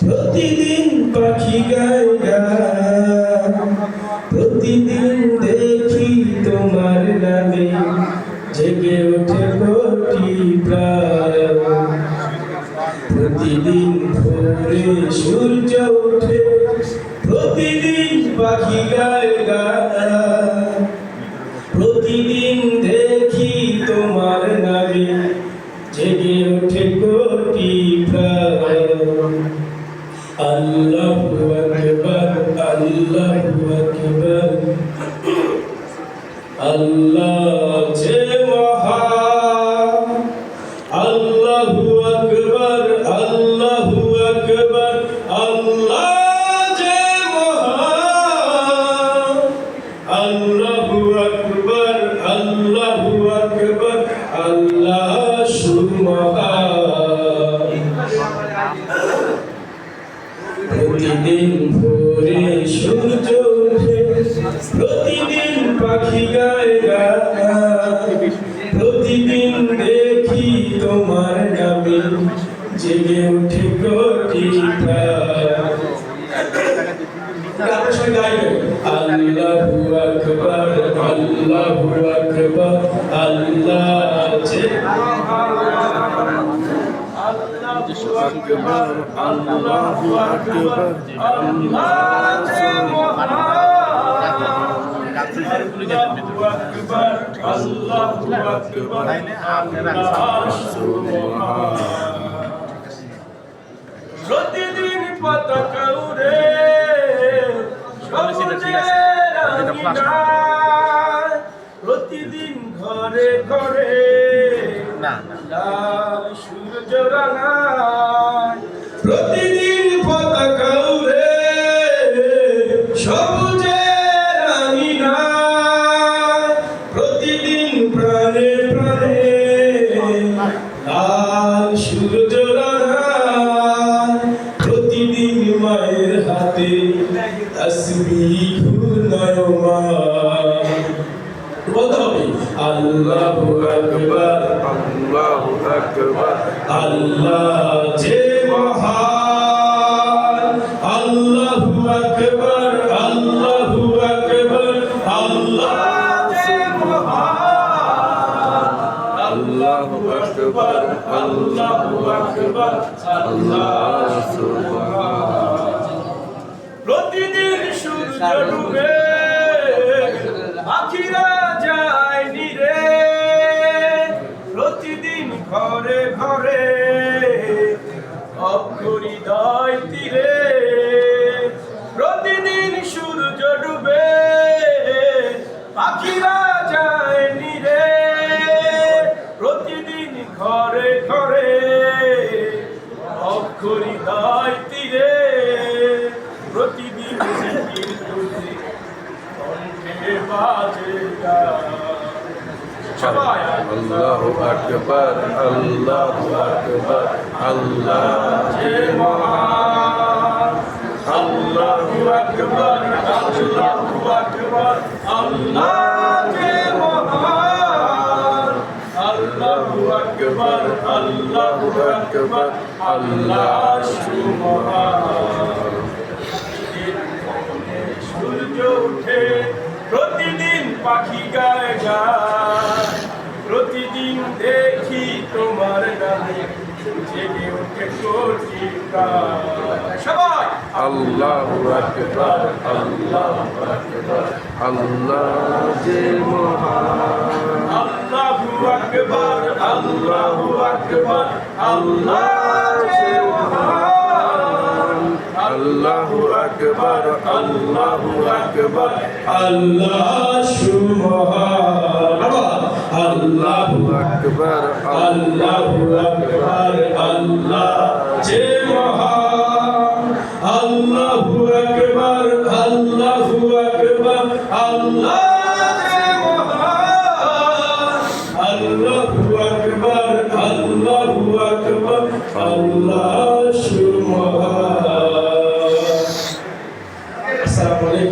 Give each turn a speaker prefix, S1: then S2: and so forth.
S1: প্রতিদিন পাখি গায় প্রতিদিন দেখি তোমার নামে জেগে ওঠে কোটি প্রতিদিন ভোরে সূর্য ওঠে, প্রতিদিন পাখি গায় প্রতিদিন দেখি তোমার নামে জেগে ওঠে কোটি আল্লাহু আকবার আল্লাহু আকবার আল্লাহ সূর্য ওঠে প্রতিদিন পাখি গায় প্রতিদিন দেখি তোমার নামে জেগে ওঠে কোটি আল্লাহু আকবার আল্লাহু আকবার, আল্লাহ যে
S2: আকবার আল্লাহু আকবার আল্লাহ
S1: আকবার প্রতিদিন পতাকা উড়ে প্রতিদিন ঘরে ঘরে লাল সূর্য রাঙায় প্রতিদিন মায়ের হাতে তসবিহ ঘূর্ণয়মান বলতে হবে আল্লাহু আকবার
S2: আল্লাহু আকবার।
S1: আল্লাহ যে আল্লাহু আকবার আল্লাহ সুবহান প্রতিদিন সূর্য ডুবে আখিরা
S2: আল্লাহু আকবার আল্লাহু আকবার আল্লাহ
S1: আল্লাহু আকবার আল্লাহু আকবার আল্লাহু আকবার আল্লাহু আকবার আল্লাহ সুমহান গায় প্রতিদিন দেখি তোমার নামে জেগে ওঠে কোটি। সবাই
S2: আল্লাহু আকবার আল্লাহু আকবার আল্লাহ যে মহান
S1: আল্লাহু আকবার আল্লাহু আকবার আল্লাহ যে মহান
S2: আল্লাহু আকবার আল্লাহু আকবার
S1: আল্লাহ সুবহান আল্লাহু আকবার আল্লাহু